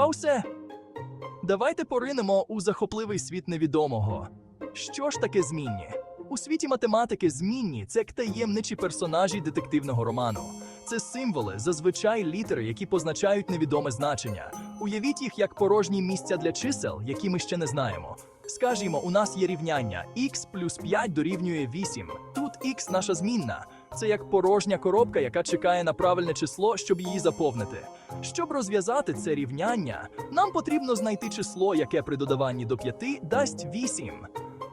Паусе! Давайте поринемо у захопливий світ невідомого. Що ж таке змінні? У світі математики змінні це як таємничі персонажі детективного роману. Це символи, зазвичай літери, які позначають невідоме значення. Уявіть їх як порожні місця для чисел, які ми ще не знаємо. Скажімо, у нас є рівняння x плюс 5 дорівнює 8. Тут x наша змінна. Це як порожня коробка, яка чекає на правильне число, щоб її заповнити. Щоб розв'язати це рівняння, нам потрібно знайти число, яке при додаванні до 5 дасть 8.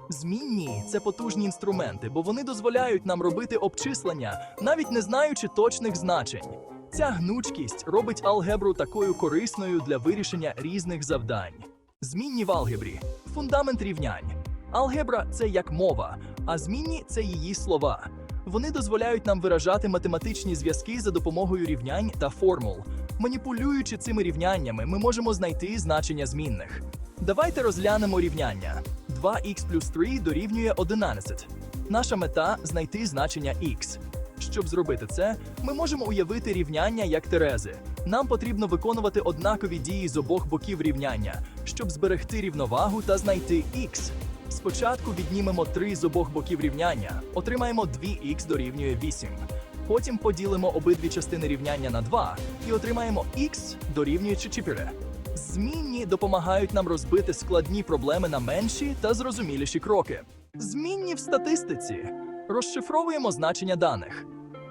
Змінні це потужні інструменти, бо вони дозволяють нам робити обчислення, навіть не знаючи точних значень. Ця гнучкість робить алгебру такою корисною для вирішення різних завдань. Змінні в алгебрі фундамент рівнянь. Алгебра це як мова, а змінні це її слова. Вони дозволяють нам виражати математичні зв'язки за допомогою рівнянь та формул. Маніпулюючи цими рівняннями, ми можемо знайти значення змінних. Давайте розглянемо рівняння. 2х плюс 3 дорівнює 11. Наша мета знайти значення х. Щоб зробити це, ми можемо уявити рівняння як терези. Нам потрібно виконувати однакові дії з обох боків рівняння, щоб зберегти рівновагу та знайти х. Спочатку віднімемо 3 з обох боків рівняння, отримаємо 2х дорівнює 8. Потім поділимо обидві частини рівняння на 2 і отримаємо х дорівнює 4. Змінні допомагають нам розбити складні проблеми на менші та зрозуміліші кроки. Змінні в статистиці. Розшифровуємо значення даних.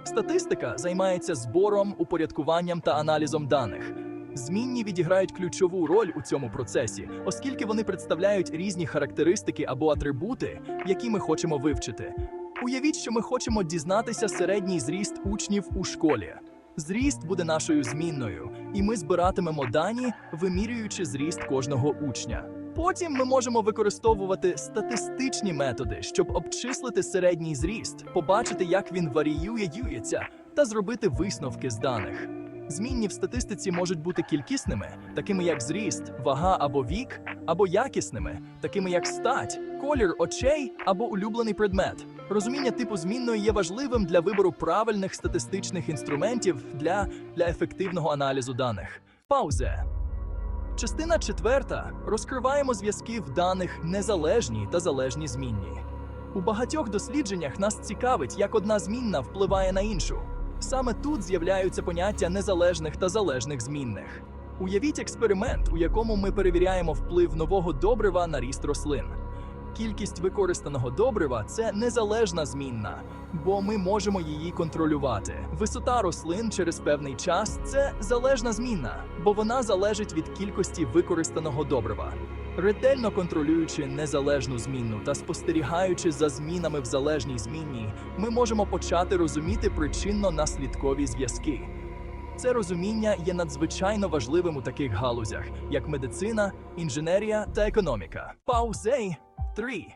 Статистика займається збором, упорядкуванням та аналізом даних. Змінні відіграють ключову роль у цьому процесі, оскільки вони представляють різні характеристики або атрибути, які ми хочемо вивчити. Уявіть, що ми хочемо дізнатися середній зріст учнів у школі. Зріст буде нашою змінною, і ми збиратимемо дані, вимірюючи зріст кожного учня. Потім ми можемо використовувати статистичні методи, щоб обчислити середній зріст, побачити, як він варіюється, та зробити висновки з даних. Змінні в статистиці можуть бути кількісними, такими як зріст, вага або вік, або якісними, такими як стать, колір очей або улюблений предмет. Розуміння типу змінної є важливим для вибору правильних статистичних інструментів для, для ефективного аналізу даних. Паузе. Частина четверта розкриваємо зв'язки в даних незалежні та залежні змінні. У багатьох дослідженнях нас цікавить, як одна змінна впливає на іншу. Саме тут з'являються поняття незалежних та залежних змінних. Уявіть експеримент, у якому ми перевіряємо вплив нового добрива на ріст рослин. Кількість використаного добрива це незалежна змінна, бо ми можемо її контролювати. Висота рослин через певний час це залежна змінна, бо вона залежить від кількості використаного добрива. Ретельно контролюючи незалежну змінну та спостерігаючи за змінами в залежній змінній, ми можемо почати розуміти причинно-наслідкові зв'язки. Це розуміння є надзвичайно важливим у таких галузях, як медицина, інженерія та економіка. Паузей 3.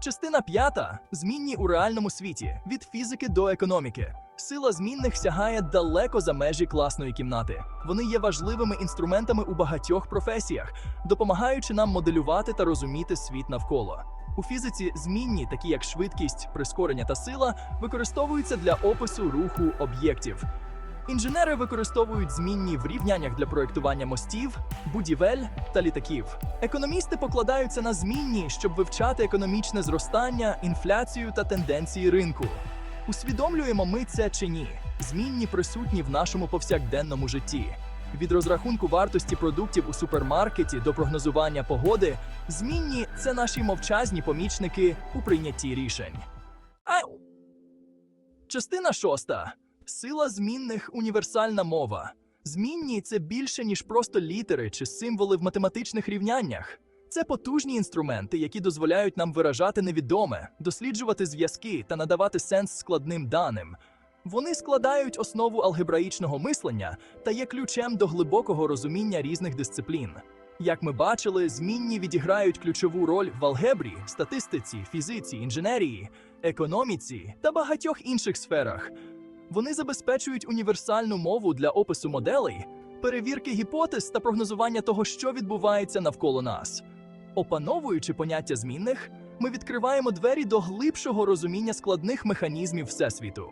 Частина п'ята змінні у реальному світі від фізики до економіки. Сила змінних сягає далеко за межі класної кімнати. Вони є важливими інструментами у багатьох професіях, допомагаючи нам моделювати та розуміти світ навколо. У фізиці змінні, такі як швидкість, прискорення та сила, використовуються для опису руху об'єктів. Інженери використовують змінні в рівняннях для проєктування мостів, будівель та літаків. Економісти покладаються на змінні, щоб вивчати економічне зростання, інфляцію та тенденції ринку. Усвідомлюємо ми це чи ні? Змінні присутні в нашому повсякденному житті. Від розрахунку вартості продуктів у супермаркеті до прогнозування погоди, змінні це наші мовчазні помічники у прийнятті рішень. Ау! Частина шоста. Сила змінних універсальна мова. Змінні це більше, ніж просто літери чи символи в математичних рівняннях. Це потужні інструменти, які дозволяють нам виражати невідоме, досліджувати зв'язки та надавати сенс складним даним. Вони складають основу алгебраїчного мислення та є ключем до глибокого розуміння різних дисциплін. Як ми бачили, змінні відіграють ключову роль в алгебрі, статистиці, фізиці, інженерії, економіці та багатьох інших сферах. Вони забезпечують універсальну мову для опису моделей, перевірки гіпотез та прогнозування того, що відбувається навколо нас. Опановуючи поняття змінних, ми відкриваємо двері до глибшого розуміння складних механізмів Всесвіту.